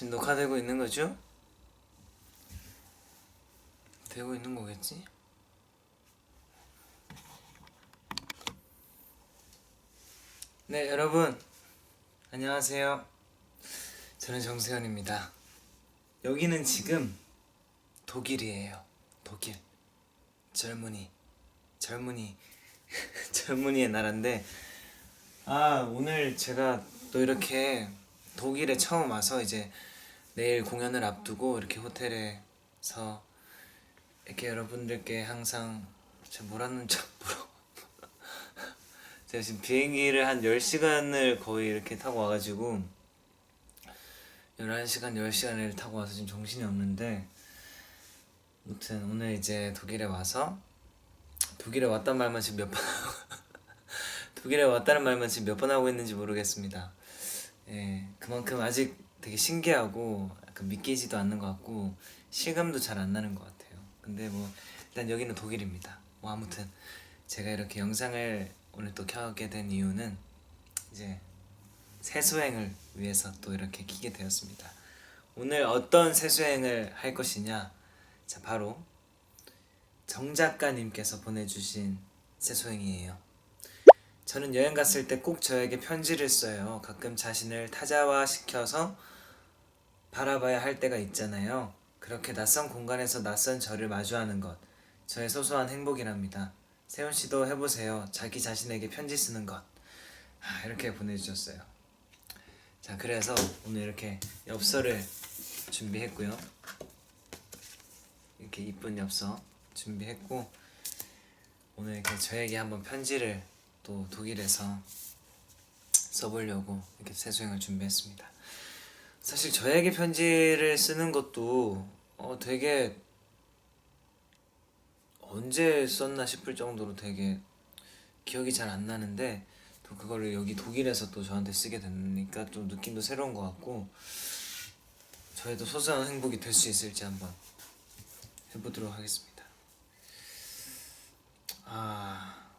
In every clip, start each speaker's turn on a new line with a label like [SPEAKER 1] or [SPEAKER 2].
[SPEAKER 1] 지금 녹화되고 있는 거죠? 되고 있는 거겠지? 네, 여러분. 안녕하세요. 저는 정세현입니다. 여기는 지금 독일이에요. 독일. 젊은이. 젊은이. 젊은이의 나라인데 아, 오늘 제가 또 이렇게 독일에 처음 와서 이제 내일 공연을 앞두고 이렇게 호텔에서 이렇게 여러분들께 항상 제가 뭐라는 줄 모르 제가 지금 비행기를 한 10시간을 거의 이렇게 타고 와가지고 11시간, 10시간을 타고 와서 지금 정신이 없는데 아무튼 오늘 이제 독일에 와서 독일에 왔단 말만 지금 몇번 독일에 왔다는 말만 지금 몇 번 하고 있는지 모르겠습니다. 예, 그만큼 아직 되게 신기하고 약간 믿기지도 않는 것 같고 실감도 잘 안 나는 것 같아요. 근데 뭐 일단 여기는 독일입니다. 뭐 아무튼 제가 이렇게 영상을 오늘 또 켜게 된 이유는 이제 세수행을 위해서 또 이렇게 키게 되었습니다. 오늘 어떤 세수행을 할 것이냐? 자 바로 정 작가님께서 보내주신 세수행이에요. 저는 여행 갔을 때 꼭 저에게 편지를 써요. 가끔 자신을 타자화 시켜서 바라봐야 할 때가 있잖아요. 그렇게 낯선 공간에서 낯선 저를 마주하는 것. 저의 소소한 행복이랍니다. 세훈 씨도 해보세요. 자기 자신에게 편지 쓰는 것. 아, 이렇게 보내주셨어요. 자, 그래서 오늘 이렇게 엽서를 준비했고요. 이렇게 이쁜 엽서 준비했고 오늘 이렇게 저에게 한번 편지를 또 독일에서 써보려고 이렇게 세수행을 준비했습니다. 사실 저에게 편지를 쓰는 것도 어 되게 언제 썼나 싶을 정도로 되게 기억이 잘 안 나는데 또 그거를 여기 독일에서 또 저한테 쓰게 되니까 좀 느낌도 새로운 것 같고 저희도 소소한 행복이 될 수 있을지 한번 해보도록 하겠습니다. 아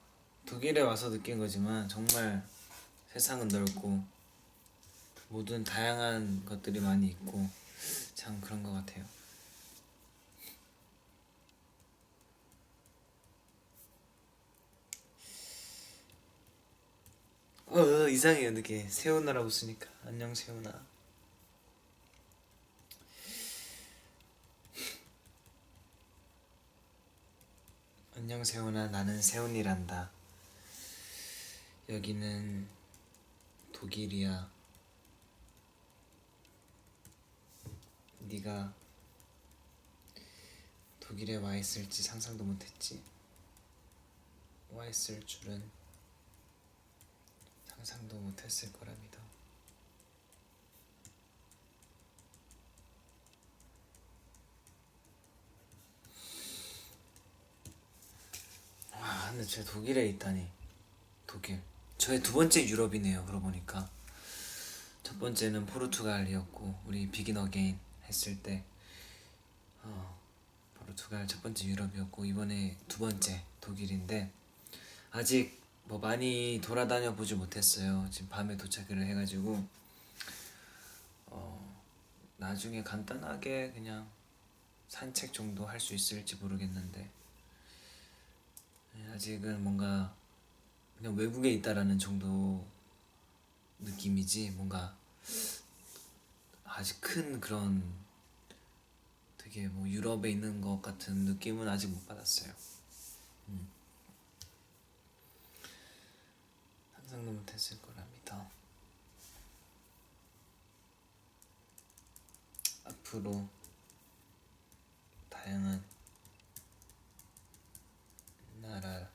[SPEAKER 1] 독일에 와서 느낀 거지만 정말 세상은 넓고 모든 다양한 것들이 많이 있고 참 그런 것 같아요. 어, 어 이상해요 느낌 세훈아라고 쓰니까. 안녕 세훈아. 안녕 세훈아. 나는 세훈이란다 여기는 독일이야 네가 독일에 와 있을지 상상도 못했지 와 있을 줄은 상상도 못했을 거라 믿어. 아, 근데 제가 독일에 있다니. 독일. 저의 두 번째 유럽이네요. 그러고 보니까 첫 번째는 포르투갈이었고 우리 비긴 어게인 했을 때 어, 포르투갈 첫 번째 유럽이었고 이번에 두 번째 독일인데 아직 뭐 많이 돌아다녀 보지 못했어요. 지금 밤에 도착을 해가지고 어, 나중에 간단하게 그냥 산책 정도 할 수 있을지 모르겠는데 네, 아직은 뭔가 그냥 외국에 있다라는 정도 느낌이지 뭔가 아직 큰 그런 되게 뭐 유럽에 있는 것 같은 느낌은 아직 못 받았어요. 음. 상상도 못했을 거랍니다. 앞으로 다양한 나라들의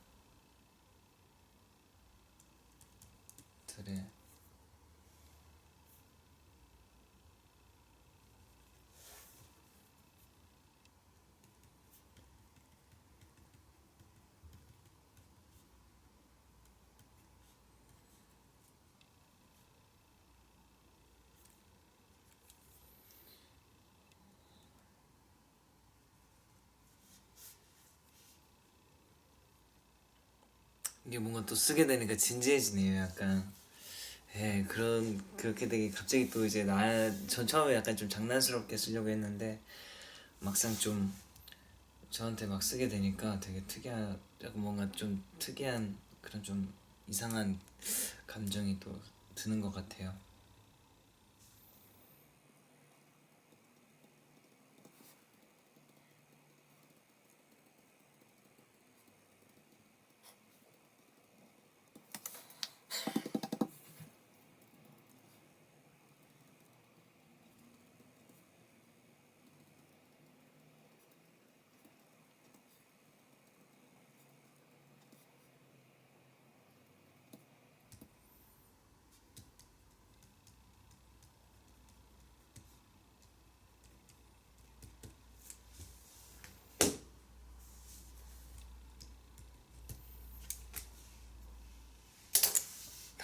[SPEAKER 1] 이게 뭔가 또 쓰게 되니까 진지해지네요. 약간 예 그런 그렇게 되게 갑자기 또 이제 나 전 처음에 약간 좀 장난스럽게 쓰려고 했는데 막상 좀 저한테 막 쓰게 되니까 되게 특이한 약간 뭔가 좀 특이한 그런 좀 이상한 감정이 또 드는 것 같아요.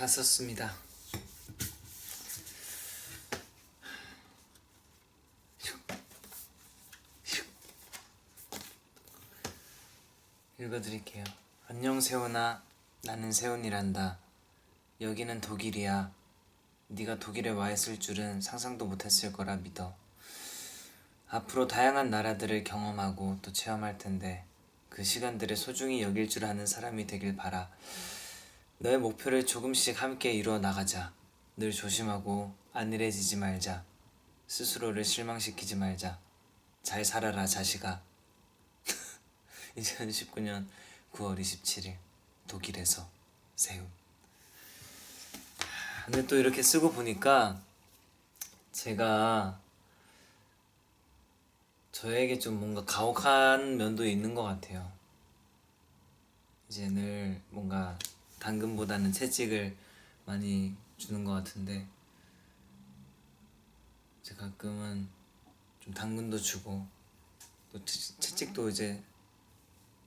[SPEAKER 1] 다 썼습니다. 읽어드릴게요. 안녕 세훈아, 나는 세훈이란다. 여기는 독일이야. 네가 독일에 와 있을 줄은 상상도 못했을 거라 믿어. 앞으로 다양한 나라들을 경험하고 또 체험할 텐데 그 시간들을 소중히 여길 줄 아는 사람이 되길 바라. 너의 목표를 조금씩 함께 이루어 나가자. 늘 조심하고 안일해지지 말자. 스스로를 실망시키지 말자. 잘 살아라 자식아. 2019년 9월 27일 독일에서 세운. 근데 또 이렇게 쓰고 보니까 제가 저에게 좀 뭔가 가혹한 면도 있는 것 같아요. 이제 늘 뭔가 당근보다는 채찍을 많이 주는 것 같은데 제가 가끔은 좀 당근도 주고 또 채- 채찍도 이제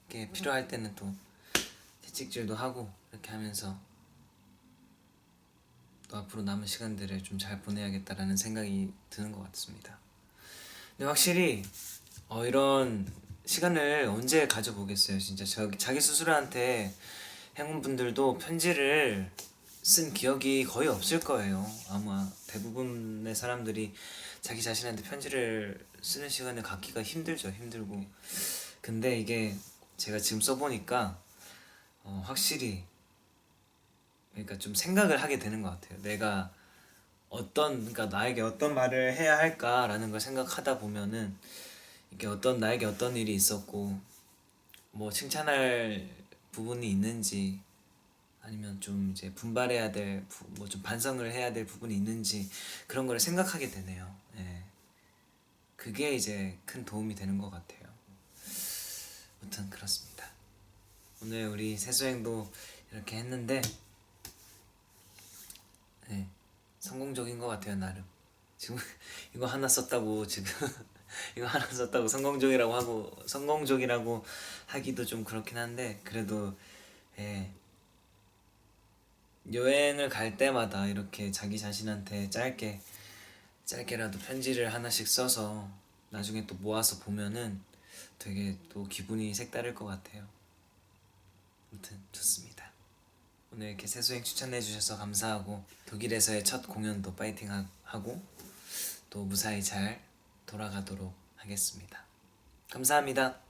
[SPEAKER 1] 이렇게 필요할 때는 또 채찍질도 하고 이렇게 하면서 또 앞으로 남은 시간들을 좀 잘 보내야겠다라는 생각이 드는 것 같습니다. 근데 확실히 어, 이런 시간을 언제 가져보겠어요. 진짜 저, 자기 스스로한테 행운분들도 편지를 쓴 기억이 거의 없을 거예요. 아마 대부분의 사람들이 자기 자신한테 편지를 쓰는 시간을 갖기가 힘들죠. 힘들고. 근데 이게 제가 지금 써보니까 어, 확실히 그러니까 좀 생각을 하게 되는 것 같아요. 내가 어떤 그러니까 나에게 어떤 말을 해야 할까라는 걸 생각하다 보면은 이게 어떤 나에게 어떤 일이 있었고 뭐 칭찬할 부분이 있는지 아니면 좀 이제 분발해야 될 뭐 좀 반성을 해야 될 부분이 있는지 그런 걸 생각하게 되네요. 예. 그게 이제 큰 도움이 되는 것 같아요. 아무튼 그렇습니다. 오늘 우리 세수행도 이렇게 했는데 네, 성공적인 것 같아요 나름. 지금 이거 하나 썼다고 지금 이거 하나 썼다고 성공적이라고 하고 성공적이라고 하기도 좀 그렇긴 한데 그래도 예. 여행을 갈 때마다 이렇게 자기 자신한테 짧게 짧게라도 편지를 하나씩 써서 나중에 또 모아서 보면은 되게 또 기분이 색다를 것 같아요. 아무튼 좋습니다. 오늘 이렇게 세수행 추천해 주셔서 감사하고 독일에서의 첫 공연도 파이팅 하- 하고 또 무사히 잘 돌아가도록 하겠습니다. 감사합니다.